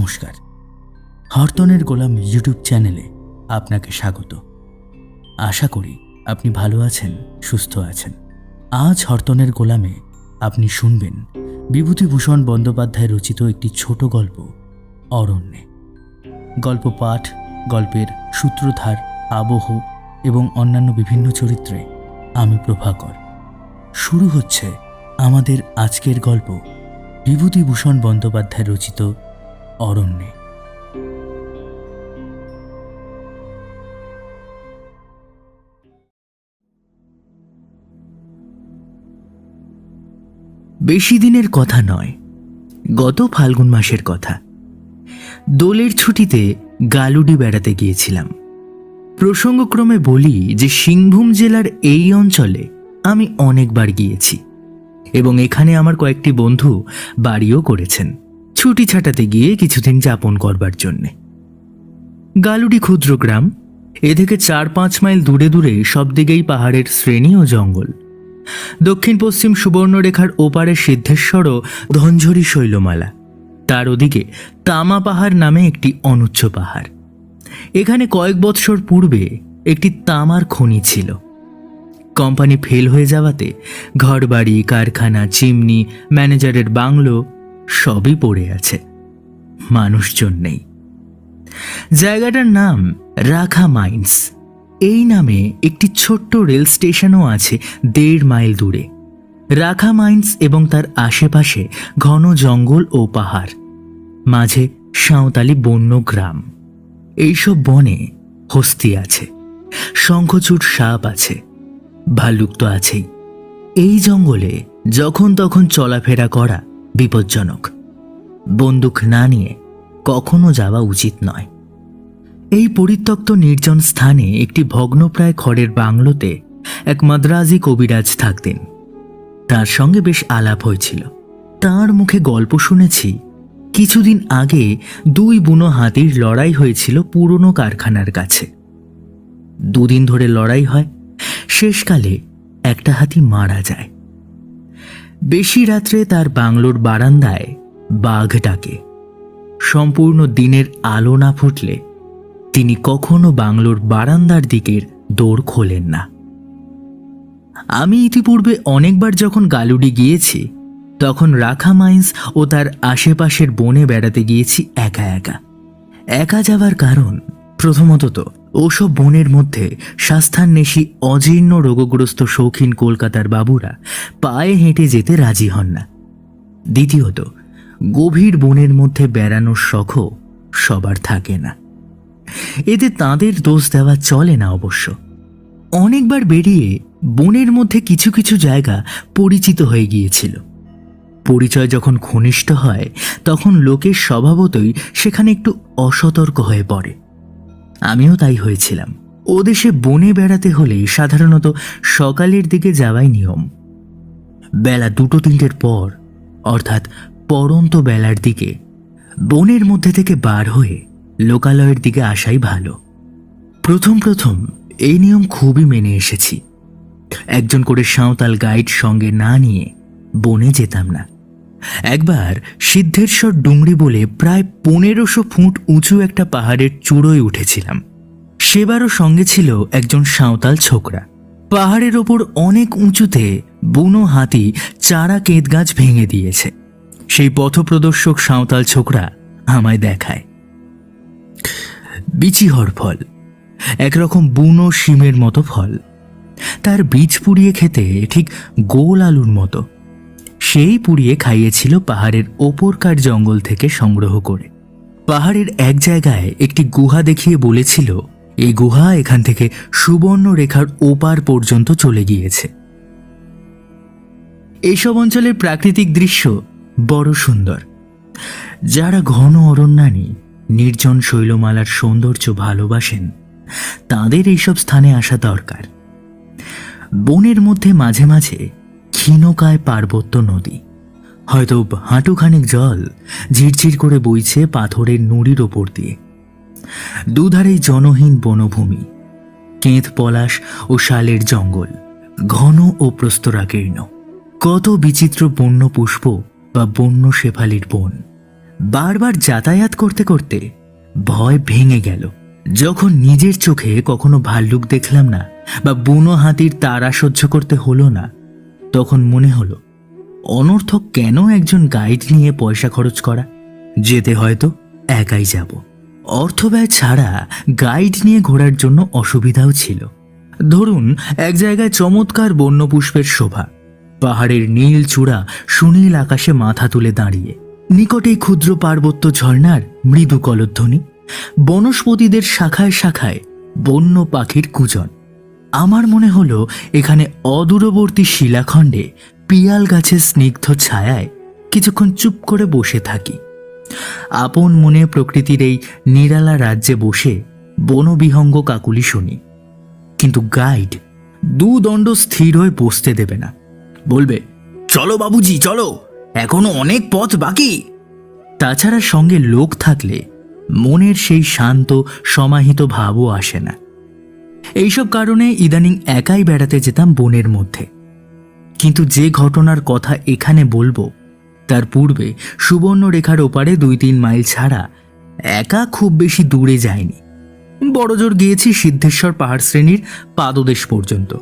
নমস্কার। হরতনের গোলাম ইউটিউব চ্যানেলে আপনাকে স্বাগত। আশা করি আপনি ভালো আছেন, সুস্থ আছেন। আজ হরতনের গোলামে আপনি শুনবেন বিভূতিভূষণ বন্দ্যোপাধ্যায় রচিত একটি ছোট গল্প, অরণ্যে। গল্প পাঠ, গল্পের সূত্রধার, আবহ এবং অন্যান্য বিভিন্ন চরিত্রে আমি প্রভাকর। শুরু হচ্ছে আমাদের আজকের গল্প বিভূতিভূষণ বন্দ্যোপাধ্যায় রচিত অরণ্যে। বেশি দিনের কথা নয়, গত ফাল্গুন মাসের কথা। দোলের ছুটিতে গালুডি বেড়াতে গিয়েছিলাম। প্রসঙ্গক্রমে বলি যে সিংভূম জেলার এই অঞ্চলে আমি অনেকবার গিয়েছি এবং এখানে আমার কয়েকটি বন্ধু বাড়িও করেছেন। ছুটি ছাটাতে গিয়ে কিছুদিন যাপন করবার জন্যে। গালুডি ক্ষুদ্র গ্রাম, এ থেকে চার পাঁচ মাইল দূরে দূরে সব দিকেই পাহাড়ের শ্রেণি ও জঙ্গল। দক্ষিণ পশ্চিম সুবর্ণরেখার ওপারে সিদ্ধেশ্বর ও ধনঝরি শৈলমালা। তার ওদিকে তামা পাহাড় নামে একটি অনুচ্চ পাহাড়। এখানে কয়েক বৎসর পূর্বে একটি তামার খনি ছিল। কোম্পানি ফেল হয়ে যাওয়াতে ঘরবাড়ি, কারখানা, চিমনি, ম্যানেজারের বাংলো সবই পড়ে আছে। মানুষজন নেই। জায়গাটার নাম রাখা মাইন্স। এই নামে একটি ছোট্ট রেল স্টেশনও আছে দেড় মাইল দূরে। রাখা মাইন্স এবং তার আশেপাশে ঘন জঙ্গল ও পাহাড়। মাঝে সাঁওতালি বন্য গ্রাম। এইসব বনে হস্তি আছে। শঙ্খচূড় সাপ আছে। ভাল্লুক তো আছেই। এই জঙ্গলে যখন তখন চলাফেরা করা বিপজ্জনক। বন্দুক না নিয়ে কখনো যাওয়া উচিত নয়। এই পরিত্যক্ত নির্জন স্থানে একটি ভগ্নপ্রায় খড়ের বাংলোতে এক মাদ্রাজি কবিরাজ থাকতেন। তার সঙ্গে বেশ আলাপ হয়েছিল। তার মুখে গল্প শুনেছি, কিছুদিন আগে দুই বুনো হাতির লড়াই হয়েছিল পুরনো কারখানার কাছে। দুদিন ধরে লড়াই হয়, শেষকালে একটা হাতি মারা যায়। বেশি রাত্রে তার বাংলোর বারান্দায় বাঘ ডাকে। সম্পূর্ণ দিনের আলো না ফুটলে তিনি কখনো বাংলোর বারান্দার দিকের দৌড় খোলেন না। আমি ইতিপূর্বে অনেকবার যখন গালুডি গিয়েছি, তখন রাখা মাইন্স ও তার আশেপাশের বনে বেড়াতে গিয়েছি একা একা। একা যাবার কারণ প্রথমত ওসব বনের মধ্যে স্বাস্থান্বেষী অজীর্ণ রোগগ্রস্ত শৌখিন কলকাতার বাবুরা পায়ে হেঁটে যেতে রাজি হন না। দ্বিতীয়ত, গভীর বনের মধ্যে বেড়ানোর শখও সবার থাকে না। এতে তাদের দোষ দেওয়া চলে না অবশ্য। অনেকবার বেরিয়ে বনের মধ্যে কিছু কিছু জায়গা পরিচিত হয়ে গিয়েছিল। পরিচয় যখন ঘনিষ্ঠ হয়, তখন লোকের স্বভাবতই সেখানে একটু অসতর্ক হয়ে পড়ে। আমিও তাই হয়েছিলাম। ও দেশে বনে বেড়াতে হলে সাধারণত সকালের দিকে যাওয়াই নিয়ম। বেলা দুটো তিনটের পর, অর্থাৎ পরন্ত বেলার দিকে, বনের মধ্যে থেকে বার হয়ে লোকালয়ের দিকে আসাই ভালো। প্রথম প্রথম এই নিয়ম খুবই মেনে এসেছি। একজন করে সাঁওতাল গাইড সঙ্গে না নিয়ে বনে যেতাম না। একবার সিদ্ধেশ্বর ডুংরি বলে প্রায় পনেরোশো ফুট উঁচু একটা পাহাড়ের চূড়োয় উঠেছিলাম। সেবারও সঙ্গে ছিল একজন সাঁওতাল ছোকরা। পাহাড়ের ওপর অনেক উঁচুতে বুনো হাতি চারা কেঁদ গাছ ভেঙে দিয়েছে। সেই পথপ্রদর্শক সাঁওতাল ছোকরা আমায় দেখায়। বিচিহর ফল, একরকম বুনো শিমের মতো ফল। তার বীজ পুড়িয়ে খেতে ঠিক গোল আলুর মতো। সেই পুড়িয়ে খাইয়েছিল পাহাড়ের ওপরকার জঙ্গল থেকে সংগ্রহ করে। পাহাড়ের এক জায়গায় একটি গুহা দেখিয়ে বলেছিল, এই গুহা এখান থেকে সুবর্ণ রেখার ওপার পর্যন্ত চলে গিয়েছে। এইসব অঞ্চলের প্রাকৃতিক দৃশ্য বড় সুন্দর। যারা ঘন অরণ্যানী, নির্জন শৈলমালার সৌন্দর্য ভালোবাসেন, তাদের এইসব স্থানে আসা দরকার। বনের মধ্যে মাঝে মাঝে ক্ষীণকায় পার্বত্য নদী। হয়তো হাঁটুখানেক জল ঝিরঝির করে বইছে পাথরের নুড়ির ওপর দিয়ে। দুধারেই জনহীন বনভূমি কেঁত পলাশ ও শালের জঙ্গল, ঘন ও প্রস্তরাকীর্ণ। কত বিচিত্র বন্য পুষ্প বা বন্য শেফালির বন। বারবার যাতায়াত করতে করতে ভয় ভেঙে গেল। যখন নিজের চোখে কখনো ভাল্লুক দেখলাম না বা বুনো হাতির তারা সহ্য করতে হলো না তখন মনে হলো, অনর্থক কেন একজন গাইড নিয়ে পয়সা খরচ করা? যেতে হয়তো একাই যাব। অর্থব্যয় ছাড়া গাইড নিয়ে ঘোরার জন্য অসুবিধাও ছিল। ধরুন, এক জায়গায় চমৎকার বন্য পুষ্পের শোভা। পাহাড়ের নীল চূড়া সুনীল আকাশে মাথা তুলে দাঁড়িয়ে। নিকটেই ক্ষুদ্র পার্বত্য ঝর্ণার মৃদু কলধ্বনি। বনস্পতিদের শাখায় শাখায় বন্য পাখির কুজন। আমার মনে হলো এখানে অদূরবর্তী শিলাখণ্ডে পিয়াল গাছের স্নিগ্ধ ছায়ায় কিছুক্ষণ চুপ করে বসে থাকি। আপন মনে প্রকৃতির এই নিরালা রাজ্যে বসে বনবিহঙ্গ কাকুলি শুনি। কিন্তু গাইড দুদণ্ড স্থির হয়ে বসতে দেবে না। বলবে, চলো বাবুজি, চলো, এখনও অনেক পথ বাকি। তাছাড়া সঙ্গে লোক থাকলে মনের সেই শান্ত, সমাহিত ভাবও আসে না। এইসব কারণে ইদানিং একাই বেড়াতে যেতাম বনের মধ্যে। কিন্তু যে ঘটনার কথা এখানে বলব, তার পূর্বে সুবর্ণরেখার ওপারে দুই তিন মাইল ছাড়া একা খুব বেশি দূরে যায়নি বড়জোর গিয়েছি সিদ্ধেশ্বর পাহাড় শ্রেণির পাদদেশ পর্যন্ত।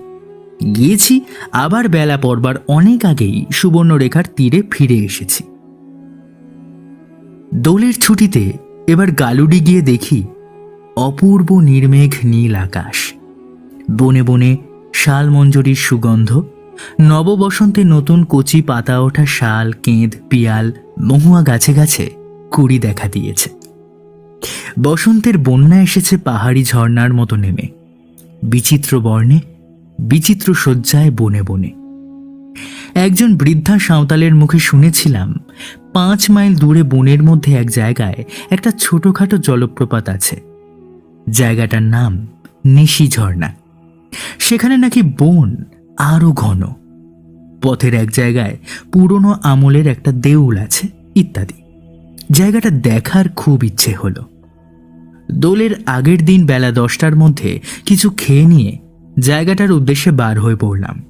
গিয়েছি, আবার বেলা পড়বার অনেক আগেই সুবর্ণরেখার তীরে ফিরে এসেছি। দোলের ছুটিতে এবার গালুডি গিয়ে দেখি অপূর্ব নির্মেঘ নীল আকাশ। বনে বনে শাল মঞ্জরির সুগন্ধ, নববসন্তে নতুন কচি পাতা ওঠা শাল, কেঁদ, পিয়াল, মহুয়া গাছে গাছে কুড়ি দেখা দিয়েছে। বসন্তের বন্যা এসেছে পাহাড়ি ঝর্ণার মতো নেমে। বিচিত্র বর্ণে, বিচিত্র শয্যায় বনে বনে। একজন বৃদ্ধা সাঁওতালের মুখে শুনেছিলাম, পাঁচ মাইল দূরে বনের মধ্যে এক জায়গায় একটা ছোটখাটো জলপ্রপাত আছে। জায়গাটার নাম নিশি ঝর্ণা। সেখানে নাকি বন আরও ঘন। পথের এক জায়গায় পুরনো আমলের একটা দেউল আছে, ইত্যাদি। জায়গাটা দেখার খুব ইচ্ছে হলো। দোলের আগের দিন বেলা দশটার মধ্যে কিছু খেয়ে নিয়ে জায়গাটার উদ্দেশ্যে বার হয়ে পড়লাম।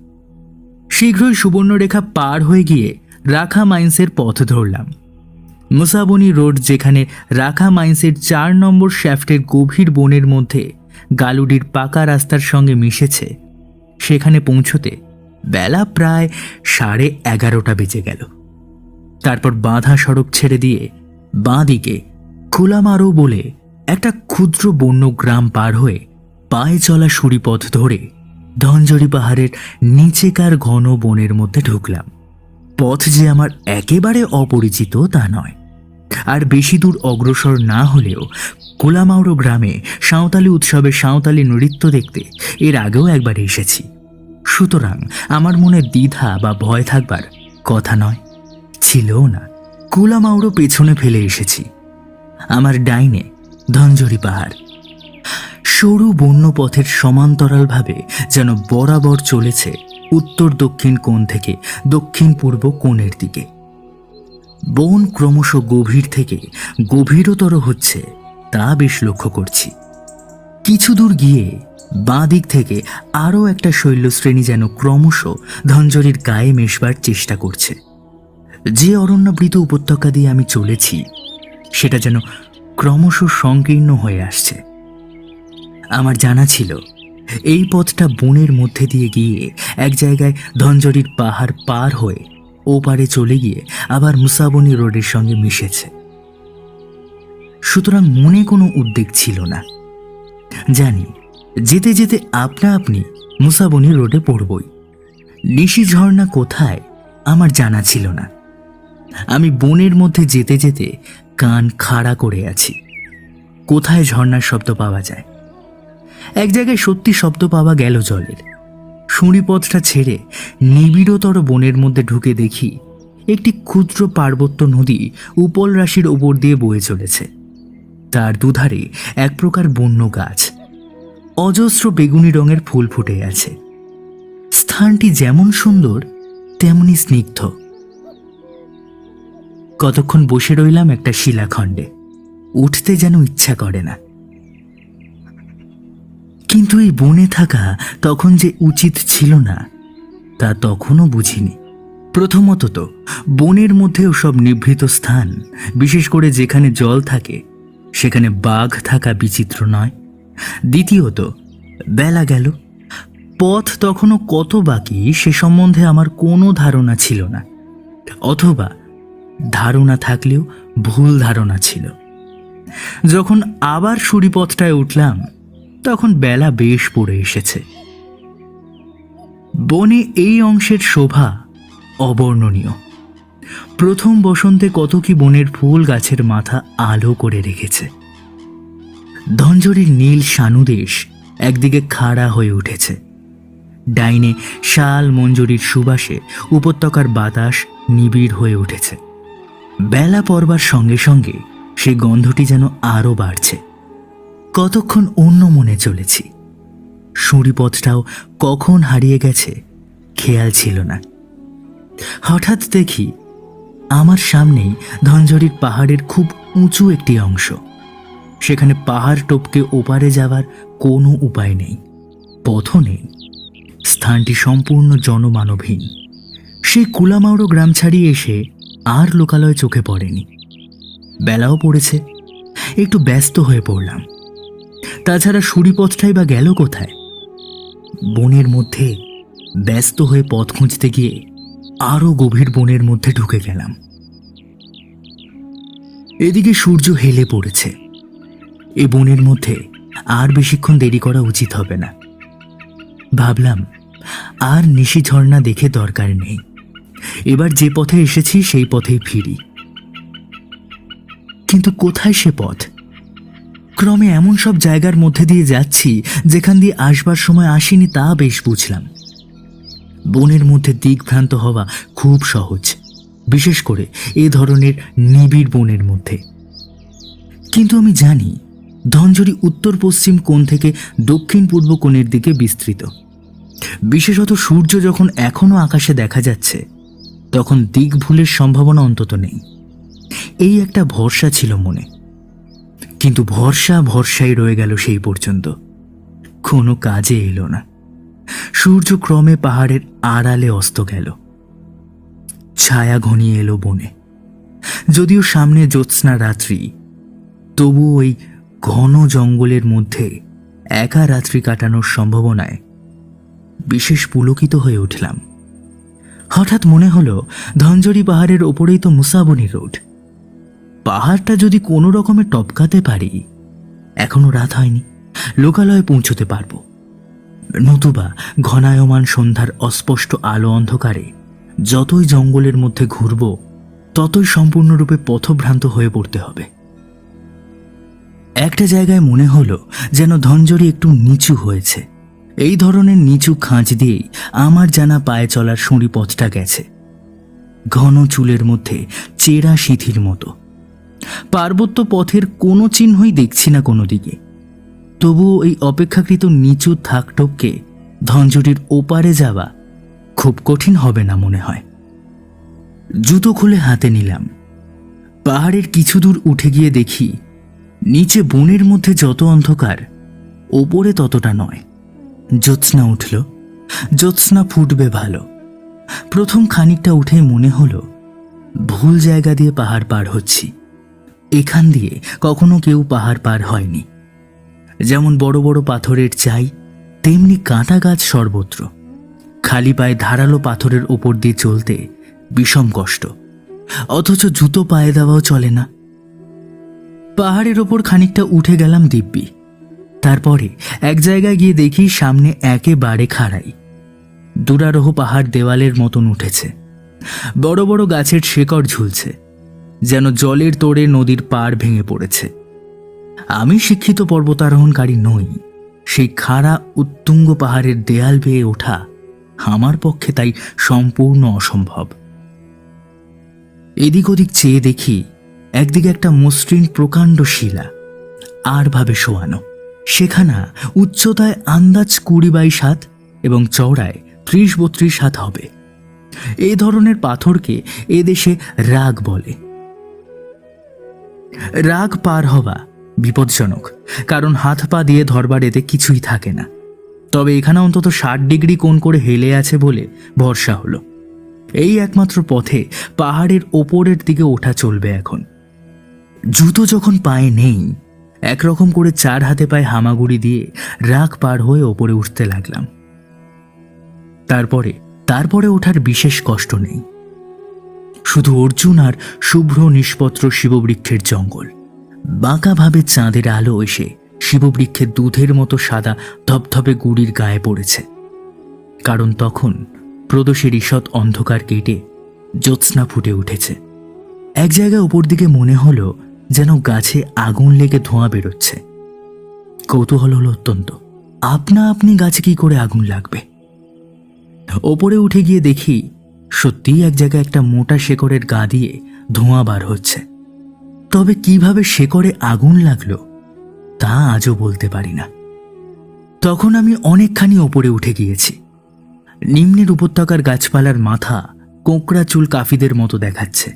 শীঘ্রই সুবর্ণরেখা পার হয়ে গিয়ে রাখা মাইন্সের পথ ধরলাম। মুসাবনি রোড যেখানে রাখা মাইন্সের চার নম্বর শ্যাফটের গভীর বনের মধ্যে গালুডির পাকা রাস্তার সঙ্গে মিশেছে। সেখানে পৌঁছতে বেলা প্রায় সাড়ে এগারোটা বেজে গেল। তারপর বাঁধা সড়ক ছেড়ে দিয়ে বাঁ দিকে খোলামারো বলে একটা ক্ষুদ্র বন্য গ্রাম পার হয়ে পায়ে চলা সুড়িপথ ধরে ধনজরি পাহাড়ের নিচেকার ঘন বনের মধ্যে ঢুকলাম। পথ যে আমার একেবারে অপরিচিত তা নয়। আর বেশি দূর অগ্রসর না হলেও কোলামাউরো গ্রামে সাঁওতালি উৎসবে সাঁওতালি নৃত্য দেখতে এর আগেও একবার এসেছি। সুতরাং আমার মনে দ্বিধা বা ভয় থাকবার কথা নয়। ছিলও না। কোলামাউরো পেছনে ফেলে এসেছি। আমার ডাইনে ধনজরি পাহাড়। সরু বন্য পথের সমান্তরালভাবে যেন বরাবর চলেছে উত্তর দক্ষিণ কোণ থেকে দক্ষিণ পূর্ব কোণের দিকে। বন ক্রমশ গভীর থেকে গভীরতর হচ্ছে, তা বেশ লক্ষ্য করছি। কিছু দূর গিয়ে বাঁ দিক থেকে আরও একটা শৈলশ্রেণী যেন ক্রমশ ধনজরির গায়ে মেশবার চেষ্টা করছে। যে অরণ্যাবৃত উপত্যকা দিয়ে আমি চলেছি, সেটা যেন ক্রমশ সংকীর্ণ হয়ে আসছে। আমার জানা ছিল, এই পথটা বনের মধ্যে দিয়ে গিয়ে এক জায়গায় ধনজরির পাহাড় পার হয়ে ওপারে চলে গিয়ে আবার মুসাবনি রোডের সঙ্গে মিশেছে। সুতরাং মনে কোনো উদ্বেগ ছিল না। জানি, যেতে যেতে আপনা আপনি মুসাবনি রোডে পড়বই। নিশি ঝর্ণা কোথায় আমার জানা ছিল না। আমি বনের মধ্যে যেতে যেতে কান খাড়া করে আছি। কোথায় ঝর্ণার শব্দ পাওয়া যায়? এক জায়গায় সত্যি শব্দ পাওয়া গেল জলের। সুঁড়িপথটা ছেড়ে নিবিড়তর বনের মধ্যে ঢুকে দেখি একটি ক্ষুদ্র পার্বত্য নদী উপল রাশির ওপর দিয়ে বয়ে চলেছে। তার দুধারে এক প্রকার বন্য গাছ। অজস্র বেগুনি রঙের ফুল ফুটে আছে। স্থানটি যেমন সুন্দর, তেমনি স্নিগ্ধ। কতক্ষণ বসে রইলাম একটা শিলাখণ্ডে, উঠতে যেন ইচ্ছা করে না। কিন্তু এই বনে থাকা তখন যে উচিত ছিল না, তা তখনও বুঝিনি। প্রথমত তো, বনের মধ্যে ওসব নিভৃত স্থান, বিশেষ করে যেখানে জল থাকে, সেখানে বাঘ থাকা বিচিত্র নয়। দ্বিতীয়ত, বেলা গেল। পথ তখনও কত বাকি সে সম্বন্ধে আমার কোনো ধারণা ছিল না। অথবা, ধারণা থাকলেও ভুল ধারণা ছিল। যখন আবার সুরিপথটায় উঠলাম তখন বেলা বেশ পড়ে এসেছে। বনে এই অংশের শোভা অবর্ণনীয়। প্রথম বসন্তে কত কি বনের ফুল গাছের মাথা আলো করে রেখেছে। ধঞ্জরির নীল সানুদেশ একদিকে খাড়া হয়ে উঠেছে। ডাইনে শাল মঞ্জুরির সুবাসে উপত্যকার বাতাস নিবিড় হয়ে উঠেছে। বেলা পড়বার সঙ্গে সঙ্গে সেই গন্ধটি যেন আরও বাড়ছে। কতক্ষণ অন্য মনে চলেছি। সুঁড়িপথটাও কখন হারিয়ে গেছে খেয়াল ছিল না। হঠাৎ দেখি আমার সামনেই ধনঝরির পাহাড়ের খুব উঁচু একটি অংশ। সেখানে পাহাড় টপকে ওপারে যাওয়ার কোনো উপায় নেই। পথও নেই। স্থানটি সম্পূর্ণ জনমানবহীন। সেই কুলামাউড়ো গ্রাম ছাড়িয়ে এসে আর লোকালয় চোখে পড়েনি। বেলাও পড়েছে। একটু ব্যস্ত হয়ে পড়লাম। তাছাড়া সুরিপথটাই বা গেল কোথায়? বনের মধ্যে ব্যস্ত হয়ে পথ খুঁজতে গিয়ে আরও গভীর বনের মধ্যে ঢুকে গেলাম। এদিকে সূর্য হেলে পড়েছে। এ বনের মধ্যে আর বেশিক্ষণ দেরি করা উচিত হবে না। ভাবলাম, আর নিশি ঝর্ণা দেখে দরকার নেই। এবার যে পথে এসেছি, সেই পথেই ফিরি। কিন্তু কোথায় সে পথ? ক্রমে এমন সব জায়গার মধ্যে দিয়ে যাচ্ছি, যেখান দিয়ে আসবার সময় আসিনি তা বেশ বুঝলাম। বনের মধ্যে দিকভ্রান্ত হওয়া খুব সহজ, বিশেষ করে এ ধরনের নিবিড় বনের মধ্যে। কিন্তু আমি জানি, ধনঝরি উত্তর পশ্চিম কোণ থেকে দক্ষিণ পূর্ব কোণের দিকে বিস্তৃত। বিশেষত সূর্য যখন এখনও আকাশে দেখা যাচ্ছে, তখন দিক ভুলের সম্ভাবনা অন্তত নেই। এই একটা ভরসা ছিল মনে। কিন্তু ভরসা ভরসাই রয়ে গেল সেই পর্যন্ত। কোনো কাজে এলো না। সূর্য ক্রমে পাহাড়ের আড়ালে অস্ত গেল। ছায়া ঘনিয়ে এলো বনে। যদিও সামনে জ্যোৎস্না রাত্রি, তবু ওই ঘন জঙ্গলের মধ্যে একা রাত্রি কাটানোর সম্ভাবনায় বিশেষ পুলকিত হয়ে উঠলাম। হঠাৎ মনে হলো ধনজরি পাহাড়ের ওপরেই তো মুসাবনি রোড। পাহাড়টা যদি কোনো রকমে টপকাতে পারি, এখনও রাত হয়নি, লোকালয়ে পৌঁছতে পারব। নতুবা ঘনায়মান সন্ধ্যার অস্পষ্ট আলো অন্ধকারে যতই জঙ্গলের মধ্যে ঘুরব, ততই সম্পূর্ণরূপে পথভ্রান্ত হয়ে পড়তে হবে। একটা জায়গায় মনে হলো যেন ধনজরি একটু নিচু হয়েছে। এই ধরনের নিচু খাঁজ দিয়েই আমার জানা পায়ে চলার সুঁড়ি পথটা গেছে। ঘন চুলের মধ্যে চেরা সিঁথির মতো। পার্বত্য পথের কোনো চিহ্নই দেখছি না কোনো দিকে তবুও এই অপেক্ষাকৃত নিচু থাকটপকে ধনজুরির ওপারে যাওয়া খুব কঠিন হবে না মনে হয়। জুতো খুলে হাতে নিলাম। পাহাড়ের কিছু দূর উঠে গিয়ে দেখি, নিচে বনের মধ্যে যত অন্ধকার, ওপরে ততটা নয়। জ্যোৎস্না উঠল। জ্যোৎস্না ফুটবে ভালো। প্রথম খানিকটা উঠে মনে হলো, ভুল জায়গা দিয়ে পাহাড় পার হচ্ছি। এখান দিয়ে কখনো কেউ পাহাড় পার হয়নি। যেমন বড় বড় পাথরের চাই, তেমনি কাঁটা গাছ সর্বত্র। খালি পায়ে ধারালো পাথরের ওপর দিয়ে চলতে বিষম কষ্ট। অথচ জুতো পায়ে দেওয়াও চলে না। পাহাড়ের ওপর খানিকটা উঠে গেলাম দিব্যি। তারপরে এক জায়গায় গিয়ে দেখি সামনে একেবারে খাড়াই। দুরারোহ পাহাড় দেওয়ালের মতন উঠেছে। বড় বড় গাছের শেকড় ঝুলছে। যেন জলের তোড়ে নদীর পাড় ভেঙে পড়েছে। আমি শিক্ষিত পর্বতারোহণকারী নই। সেই খাড়া, উত্তুঙ্গ পাহাড়ের দেয়াল বেয়ে ওঠা আমার পক্ষে তাই সম্পূর্ণ অসম্ভব। এদিক ওদিক চেয়ে দেখি একদিকে একটা মসৃণ প্রকাণ্ড শিলা, আর ভাবে শোয়ানো। সেখানা উচ্চতায় আন্দাজ কুড়ি বাইশ হাত এবং চওড়ায় ত্রিশ বত্রিশ হাত হবে। এই ধরনের পাথরকে এদেশে রাগ বলে। রাগ পার হওয়া বিপজ্জনক, কারণ হাত পা দিয়ে ধরবার এতে কিছুই থাকে না। তবে এখানে অন্তত ষাট ডিগ্রি কোণ করে হেলে আছে বলে ভরসা হলো। এই একমাত্র পথে পাহাড়ের ওপরের দিকে ওঠা চলবে এখন। জুতো যখন পায়ে নেই, একরকম করে চার হাতে পায়ে হামাগুড়ি দিয়ে রাগ পার হয়ে ওপরে উঠতে লাগলাম। তারপরে তারপরে ওঠার বিশেষ কষ্ট নেই। শুধু অর্জুন আর শুভ্র নিষ্পত্র শিববৃক্ষের জঙ্গল। বাঁকাভাবে চাঁদের আলো এসে শিববৃক্ষের দুধের মতো সাদা ধপধপে গুড়ির গায়ে পড়েছে। কারণ তখন প্রদোষের ঈষৎ অন্ধকার কেটে জ্যোৎস্না ফুটে উঠেছে। এক জায়গায় উপর দিকে মনে হলো যেন গাছে আগুন লেগে ধোঁয়া বেরোচ্ছে। কৌতূহল হলো অত্যন্ত। আপনা আপনি গাছে কি করে আগুন লাগবে? ওপরে উঠে গিয়ে দেখি সত্যিই এক জায়গায় একটা মোটা শেকড়ের গা দিয়ে ধোঁয়া বার হচ্ছে। তবে কীভাবে শেকড়ে আগুন লাগল, তা আজও বলতে পারি না। তখন আমি অনেকখানি ওপরে উঠে গিয়েছি। নিম্নের উপত্যকার গাছপালার মাথা কোঁকড়া চুল কাফিদের মতো দেখাচ্ছে।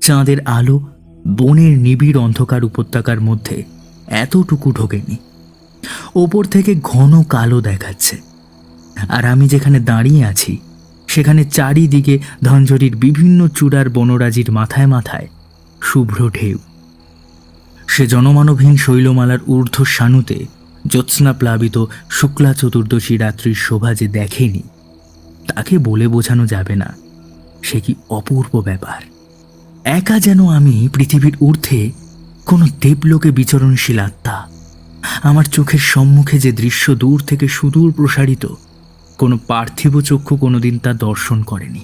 চাঁদের আলো বনের নিবিড় অন্ধকার উপত্যকার মধ্যে এতটুকু ঢোকেনি। ওপর থেকে ঘন কালো দেখাচ্ছে। আর আমি যেখানে দাঁড়িয়ে আছি সেখানে চারিদিকে ধনঝরির বিভিন্ন চূড়ার বনরাজির মাথায় মাথায় শুভ্র ঢেউ। সে জনমানবহীন শৈলমালার ঊর্ধ্ব সানুতে জ্যোৎস্না প্লাবিত শুক্লা চতুর্দশী রাত্রির শোভা যে দেখেনি, তাকে বলে বোঝানো যাবে না, সে কি অপূর্ব ব্যাপার। একা যেন আমি পৃথিবীর ঊর্ধ্বে কোনো দেবলোকে বিচরণশীল আত্মা, আমার চোখের সম্মুখে যে দৃশ্য দূর থেকে সুদূর প্রসারিত কোনো পার্থিব চক্ষু কোনোদিন তা দর্শন করেনি।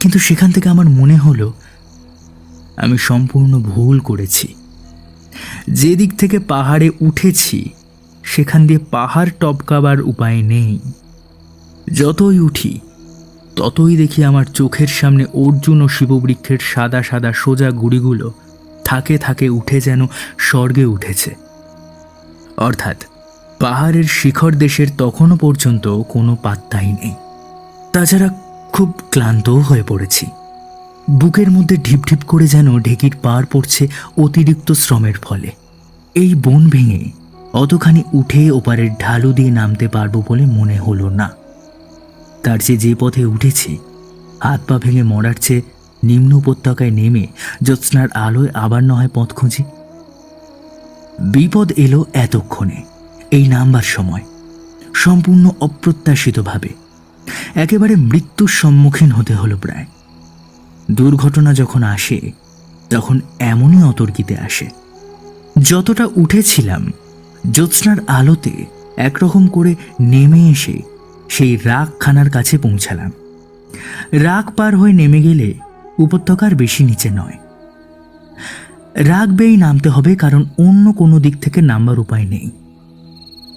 কিন্তু সেখান থেকে আমার মনে হলো, আমি সম্পূর্ণ ভুল করেছি। যে দিক থেকে পাহাড়ে উঠেছি, সেখান দিয়ে পাহাড় টপকাবার উপায় নেই। যতই উঠি, ততই দেখি আমার চোখের সামনে অর্জুন ও শিববৃক্ষের সাদা সাদা সোজা গুড়িগুলো থাকে থাকে উঠে যেন স্বর্গে উঠেছে। অর্থাৎ পাহাড়ের শিখর দেশের তখনও পর্যন্ত কোনো পাত্তাই নেই। তাছাড়া খুব ক্লান্তও হয়ে পড়েছি। বুকের মধ্যে ঢিপ ঢিপ করে যেন ঢেকির পার পড়ছে অতিরিক্ত শ্রমের ফলে। এই বন ভেঙে অতখানি উঠে ওপারের ঢালু দিয়ে নামতে পারব বলে মনে হলো না। তার চেয়ে যে পথে উঠেছি, হাত পা ভেঙে মরার চেয়ে নিম্ন উপত্যকায় নেমে জ্যোৎস্নার আলোয় আবার নয় পথ খুঁজি। বিপদ এলো এতক্ষণে। এই নামবার সময়, সম্পূর্ণ অপ্রত্যাশিতভাবে। একেবারে মৃত্যুর সম্মুখীন হতে হলো প্রায়। দুর্ঘটনা যখন আসে, তখন এমনই অতর্কিতে আসে। যতটা উঠেছিলাম, জ্যোৎস্নার আলোতে একরকম করে নেমে এসে সেই রাগখানার কাছে পৌঁছালাম। রাগ পার হয়ে নেমে গেলে উপত্যকার বেশি নিচে নয়। রাগ বেয়েই নামতে হবে কারণ অন্য কোনো দিক থেকে নামবার উপায় নেই।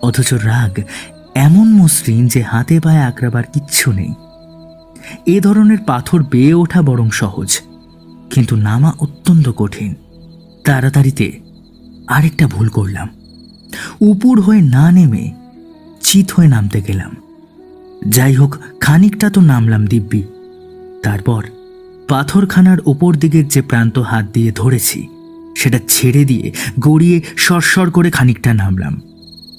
অথচ রাগ এমন মসৃণ যে হাতে পায়ে আঁকড়াবার কিচ্ছু নেই। এ ধরনের পাথর বেয়ে ওঠা বরং সহজ, কিন্তু নামা অত্যন্ত কঠিন। তাড়াতাড়িতে আরেকটা ভুল করলাম। উপুর হয়ে না নেমে চিত হয়ে নামতে গেলাম। যাই হোক, খানিকটা তো নামলাম দিব্যি। তারপর পাথরখানার ওপর দিকের যে প্রান্ত হাত দিয়ে ধরেছি, সেটা ছেড়ে দিয়ে গড়িয়ে সরসর করে খানিকটা নামলাম।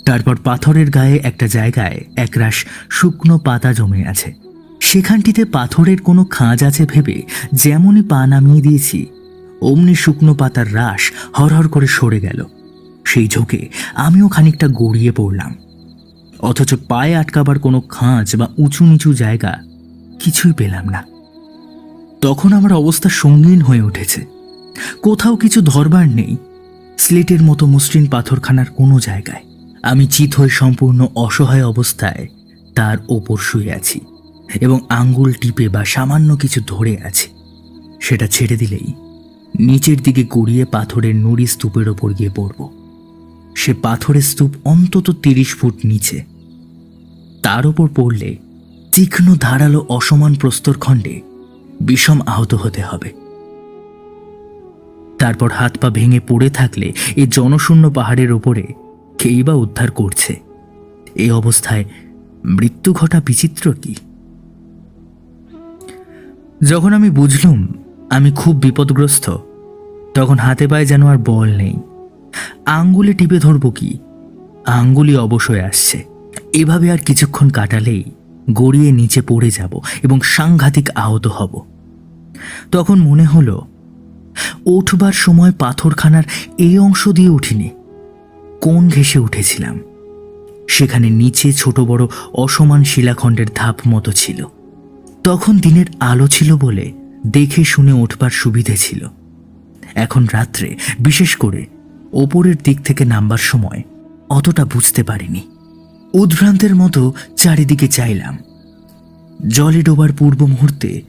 তারপর পাথরের গায়ে একটা জায়গায় একরাশ শুকনো পাতা জমে আছে। সেখানটিতে পাথরের কোনো খাঁজ আছে ভেবে যেমনই পা নামিয়ে দিয়েছি, অমনি শুকনো পাতার রাস হরহর করে সরে গেল। সেই ঝোঁকে আমিও খানিকটা গড়িয়ে পড়লাম। অথচ পায়ে আটকাবার কোনো খাঁজ বা উঁচু নিচু জায়গা কিছুই পেলাম না। তখন আমার অবস্থা সঙ্গীন হয়ে উঠেছে। কোথাও কিছু ধরবার নেই। স্লেটের মতো মসৃণ পাথরখানার কোনো জায়গায়। আমি চিত হয়ে সম্পূর্ণ অসহায় অবস্থায় তার ওপর শুয়ে আছি এবং আঙ্গুল টিপে বা সামান্য কিছু ধরে আছি। সেটা ছেড়ে দিলেই নিচের দিকে গড়িয়ে পাথরের নুড়ি স্তূপের ওপর গিয়ে পড়ব। সে পাথরের স্তূপ অন্তত তিরিশ ফুট নিচে। তার ওপর পড়লে তীক্ষ্ণ ধারালো অসমান প্রস্তরখণ্ডে বিষম আহত হতে হবে। তারপর হাত পা ভেঙে পড়ে থাকলে এই জনশূন্য পাহাড়ের ওপরে কেই বা উদ্ধার করছে? এই অবস্থায় মৃত্যু ঘটা বিচিত্র কি? যখন আমি বুঝলুম আমি খুব বিপদগ্রস্ত, তখন হাতে পায়ে যেন আর বল নেই। আঙ্গুলে টিপে ধরবো কি? আঙ্গুলি অবশ্যই আসছে। এভাবে আর কিছুক্ষণ কাটালেই গড়িয়ে নিচে পড়ে যাব এবং সাংঘাতিক আহত হব। তখন মনে হলো, উঠবার সময় পাথরখানার এই অংশ দিয়ে উঠিনি। কোন ঘেসে উঠেছিলাম। সেখানে নিচে ছোট বড় অসমান শিলাখণ্ডের ধাপ মতো ছিল। তখন দিনের আলো ছিল বলে দেখে শুনে উঠবার সুবিধে ছিল। এখন রাত্রে, বিশেষ করে ওপরের দিক থেকে নামবার সময়, অতটা বুঝতে পারিনি। উদ্ভ্রান্তের মতো চারিদিকে চাইলাম। জলে ডোবার পূর্ব মুহূর্তে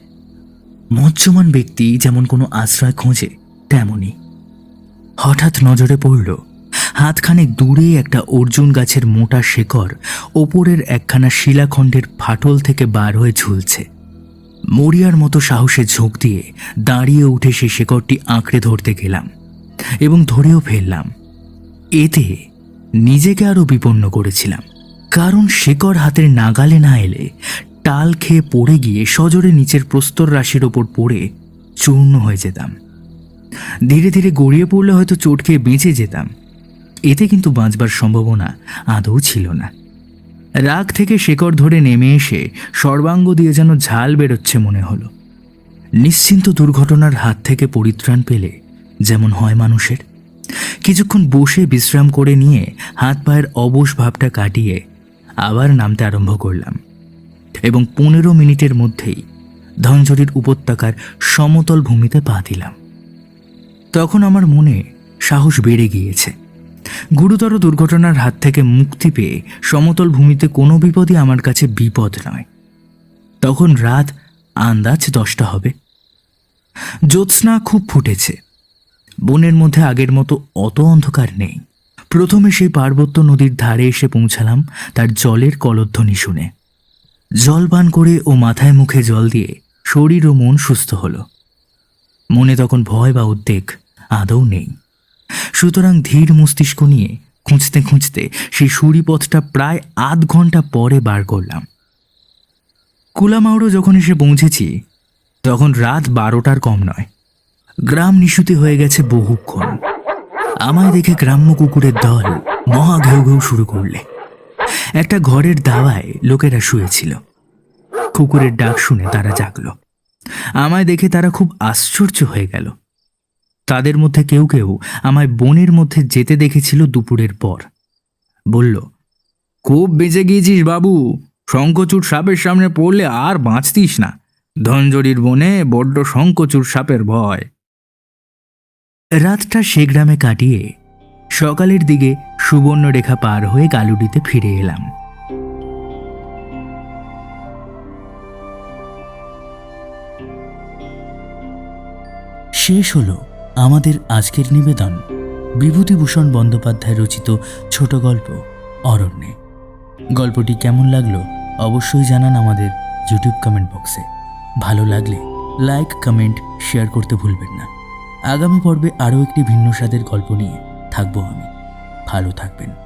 মজ্জমান ব্যক্তি যেমন কোনো আশ্রয় খোঁজে তেমনই হঠাৎ নজরে পড়ল হাতখানেক দূরে একটা অর্জুন গাছের মোটা শেকড় ওপরের একখানা শিলাখণ্ডের ফাটল থেকে বার হয়ে ঝুলছে। মরিয়ার মতো সাহসে ঝোঁক দিয়ে দাঁড়িয়ে উঠে সেই শেকড়টি আঁকড়ে ধরতে গেলাম এবং ধরেও ফেললাম। এতে নিজেকে আরও বিপন্ন করেছিলাম। কারণ শেকড় হাতের নাগালে না এলে টাল খেয়ে পড়ে গিয়ে সজোরে নিচের প্রস্তর রাশির ওপর পড়ে চূর্ণ হয়ে যেতাম। ধীরে ধীরে গড়িয়ে পড়লে হয়তো চোট খেয়ে বেঁচে যেতাম। এতে কিন্তু বাঁচবার সম্ভাবনা আদৌ ছিল না। রাগ থেকে শেকড় ধরে নেমে এসে সর্বাঙ্গ দিয়ে যেন ঝাল বেরোচ্ছে মনে হলো। নিশ্চিন্ত দুর্ঘটনার হাত থেকে পরিত্রাণ পেলে যেমন হয় মানুষের। কিছুক্ষণ বসে বিশ্রাম করে নিয়ে হাত পায়ের অবশ ভাবটা কাটিয়ে আবার নামতে আরম্ভ করলাম এবং পনেরো মিনিটের মধ্যেই ধনঝড়ির উপত্যকার সমতল ভূমিতে পা দিলাম। তখন আমার মনে সাহস বেড়ে গিয়েছে। গুরুতর দুর্ঘটনার হাত থেকে মুক্তি পেয়ে সমতল ভূমিতে কোনো বিপদই আমার কাছে বিপদ নয়। তখন রাত আন্দাজ দশটা হবে। জ্যোৎস্না খুব ফুটেছে। বনের মধ্যে আগের মতো অত অন্ধকার নেই। প্রথমে সেই পার্বত্য নদীর ধারে এসে পৌঁছালাম তার জলের কলধ্বনি শুনে। জল পান করে ও মাথায় মুখে জল দিয়ে শরীর ও মন সুস্থ হলো। মনে তখন ভয় বা উদ্বেগ আদৌ নেই। সুতরাং ধীর মস্তিষ্ক নিয়ে খুঁজতে খুঁজতে সেই সুরিপথটা প্রায় আধ ঘণ্টা পরে বার করলাম। কুলামাউড়ো যখন এসে পৌঁছেছি, তখন রাত বারোটার কম নয়। গ্রাম নিশুতি হয়ে গেছে বহুক্ষণ। আমায় দেখে গ্রাম্য কুকুরের দল মহা ঘেউ ঘেউ শুরু করলে। একটা ঘরের দাওয়ায় লোকেরা শুয়েছিল। কুকুরের ডাক শুনে তারা জাগলো। আমায় দেখে তারা খুব আশ্চর্য হয়ে গেল। তাদের মধ্যে কেউ কেউ আমায় বনের মধ্যে যেতে দেখেছিল দুপুরের পর। বলল, খুব বেঁচে গিয়েছিস বাবু। শঙ্কচূড় সাপের সামনে পড়লে আর বাঁচতিস না। ধনজরির বনে বড্ড শঙ্কচুর সাপের ভয়। রাতটা সে গ্রামে কাটিয়ে সকালের দিকে সুবর্ণরেখা পার হয়ে গালুডিতে ফিরে এলাম। শেষ হলো। আমাদের আজকের নিবেদন বিভূতিভূষণ বন্দ্যোপাধ্যায় রচিত ছোট গল্প অরণ্যে। গল্পটি কেমন লাগল অবশ্যই জানান আমাদের ইউটিউব কমেন্ট বক্সে ভালো লাগলে লাইক কমেন্ট শেয়ার করতে ভুলবেন না। আগামী পর্বে আরও একটি ভিন্ন স্বাদের গল্প নিয়ে থাকব আমি। ভালো থাকবেন।